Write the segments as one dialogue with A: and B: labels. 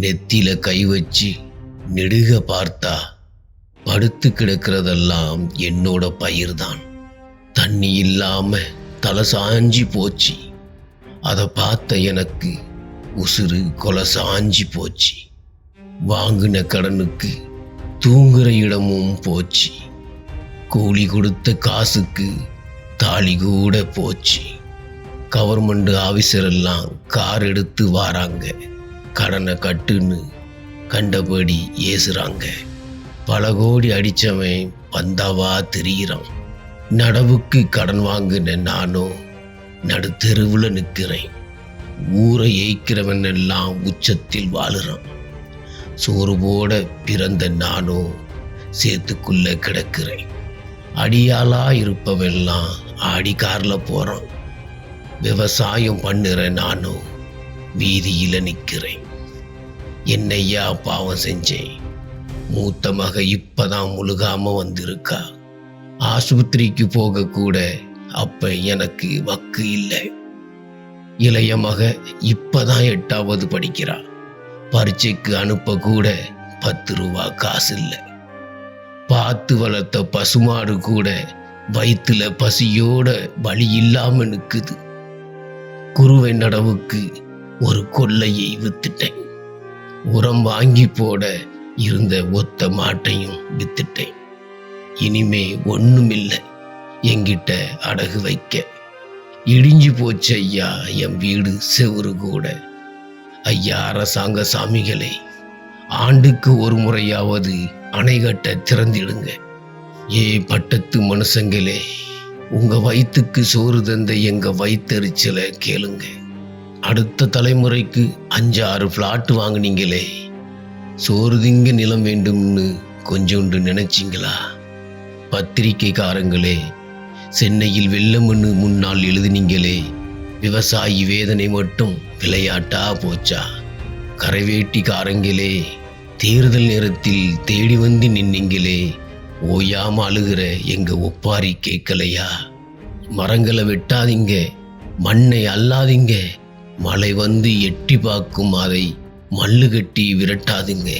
A: நெத்தியில கை வச்சு நெடுக பார்த்தா படுத்து கிடக்கிறதெல்லாம் என்னோட பயிர்தான். தண்ணி இல்லாம தலை சாஞ்சி போச்சு. அதை பார்த்த எனக்கு உசுறு கொலை சாஞ்சி போச்சு. வாங்கின கடனுக்கு தூங்குற இடமும் போச்சு. கூலி கொடுத்த காசுக்கு தாலி கூட போச்சு. கவர்மெண்ட் ஆஃபீஸர் எல்லாம் கார் எடுத்து வாராங்க. கடனை கட்டுன்னு கண்டபடி ஏசுறாங்க. பல கோடி அடித்தவன் பந்தாவா தெரிகிறான் நடவுக்கு கடன் வாங்கின நானும் நடுத்தெருவில் நிற்கிறேன் ஊரை ஏய்க்கிறவன் எல்லாம் உச்சத்தில் வாழுறான். சோறு போட பிறந்த நானும் சேத்துக்குள்ளே கிடக்கிறேன். அடியாளா இருப்பவெல்லாம் ஆடி காரில் போகிறான் விவசாயம் பண்ணுற நானும் வீதியில நிற்கிறேன் என்னையா பாவம் செஞ்சேன் மூத்த மக இப்பதான் முழுகாம வந்திருக்கா? ஆஸ்பத்திரிக்கு போக கூட அப்ப எனக்கு வக்கு இல்லை. இளைய மக இப்பதான் எட்டாவது படிக்கிறா. பரீட்சைக்கு அனுப்ப கூட பத்து ரூபா காசு இல்லை. பார்த்து வளர்த்த பசுமாடு கூட வயிற்றுல பசியோட வழி இல்லாம நிற்குது குருவை நடவுக்கு ஒரு கொல்லையை வித்துட்டேன். உரம் வாங்கி போட இருந்த ஒத்த மாட்டையும் வித்துட்டேன். இனிமே ஒண்ணுமில்லை என்கிட்ட அடகு வைக்க. இடிஞ்சு போச்சு ஐயா என் வீடு செவுரு கூட. ஐயா அரசாங்க சாமிகளே ஆண்டுக்கு ஒரு முறையாவது அணை கட்ட திறந்திடுங்க. ஏ பட்டத்து மனுஷங்களே உங்க வயிற்றுக்கு சோறு தந்த எங்க வயிற்றெரிச்சலை கேளுங்க. அடுத்த தலைமுறைக்கு அஞ்சு ஆறு ஃப்ளாட் வாங்கினீங்களே. சோறு திங்க நிலம் வேண்டும்னு கொஞ்சோண்டு நினைச்சிங்களா? பத்திரிக்கைக்காரங்களே சென்னையில் வெள்ளம்னு முன்னால் எழுதினீங்களே விவசாயி வேதனை மட்டும் விளையாட்டா போச்சா? கரைவேட்டிக்காரங்களே தேர்தல் நேரத்தில் தேடி வந்து நின்னீங்களே ஓயாம அழுகிற எங்க ஒப்பாரி கேட்கலையா? மரங்களை வெட்டாதீங்க மண்ணை அல்லாதீங்க மழை வந்து எட்டி பார்க்கும் அதை மல்லு கட்டி விரட்டாதுங்க.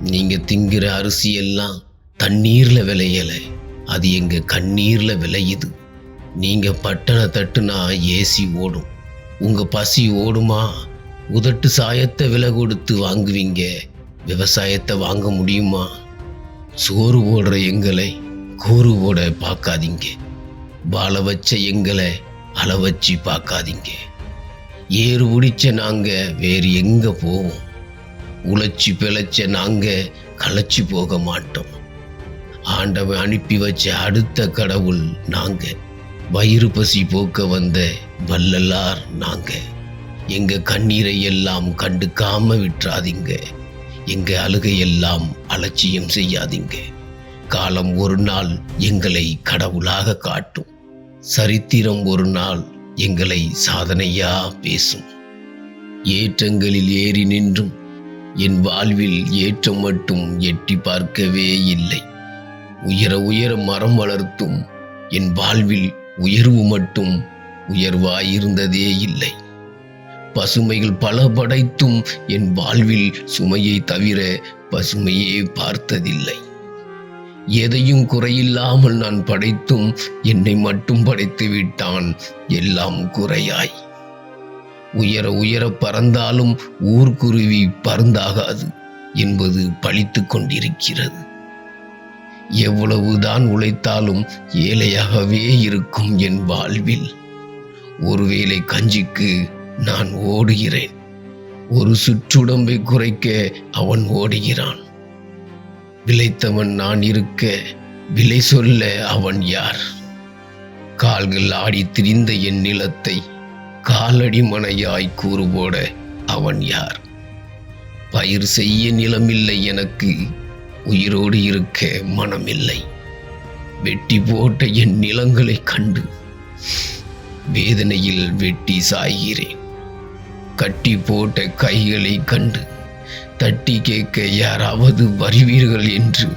A: நீங்க திங்கிற அரிசி எல்லாம் தண்ணீர்ல விளையலை. அது எங்க கண்ணீர்ல விளையுது. நீங்க பட்டண தட்டுனா ஏசி ஓடும். உங்க பசி ஓடுமா? உதட்டு சாயத்தை விலை கொடுத்து வாங்குவீங்க. விவசாயத்தை வாங்க முடியுமா? சோறு போடுற எங்களை கூறு போட பார்க்காதீங்க. வாழ வச்ச எங்களை அளவச்சு பார்க்காதீங்க. ஏறு பிடிச்ச நாங்கள் வேறு எங்கே போவோம்? உழைச்சி பிழைச்ச நாங்கள் களைச்சி போக மாட்டோம். ஆண்டவன் அனுப்பி வச்ச அடுத்த கடவுள் நாங்கள் வயிறு பசி போக்க வந்த வல்லலார் நாங்கள் எங்கள் கண்ணீரை எல்லாம் கண்டுக்காம விட்டுறாதீங்க. எங்கள் அழுகையெல்லாம் அலட்சியம் செய்யாதீங்க. காலம் ஒரு நாள் எங்களை கடவுளாக காட்டும். சரித்திரம் ஒரு நாள் எங்களை சாதனையா பேசும். ஏற்றங்களில் ஏறி நின்றும். என் வாழ்வில் ஏற்றம் மட்டும் எட்டி பார்க்கவே இல்லை. உயர உயர மரம் வளர்த்தும். என் வாழ்வில் உயர்வு மட்டும் உயர்வாயிருந்ததே இல்லை. பசுமைகள் பல படைத்தும் என் வாழ்வில் சுமையை தவிர பசுமையே பார்த்ததில்லை. எதையும் குறையில்லாமல் நான் படைத்தும் என்னை மட்டும் படைத்து விட்டான். எல்லாம் குறையாய். உயர உயர பறந்தாலும் ஊர்க்குருவி பறந்தாகாது என்பது பழித்துக் கொண்டிருக்கிறது. எவ்வளவுதான் உழைத்தாலும் ஏழையாகவே இருக்கும் என் வாழ்வில். ஒருவேளை கஞ்சிக்கு நான் ஓடுகிறேன். ஒரு சுற்றுடம்பை குறைக்க அவன் ஓடுகிறான். விளைத்தவன் நான் இருக்க விலை சொல்ல அவன் யார்? கால்கள் ஆடி திரிந்த என் நிலத்தை காலடி மனையாய் கூறுபோட அவன் யார்? பயிர் செய்ய நிலமில்லை எனக்கு உயிரோடு இருக்க மனமில்லை. வெட்டி போட்ட என் நிலங்களை கண்டு வேதனையில் வெட்டி சாய்கிறேன். கட்டி போட்ட கைகளை கண்டு தட்டி கேட்க யாராவது வருவீர்கள் என்று.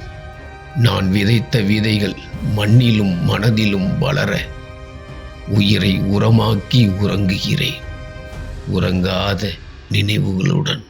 A: நான் விதைத்த விதைகள் மண்ணிலும் மனதிலும் வளர உயிரை உரமாக்கி உறங்குகிறேன். உறங்காத நினைவுகளுடன்.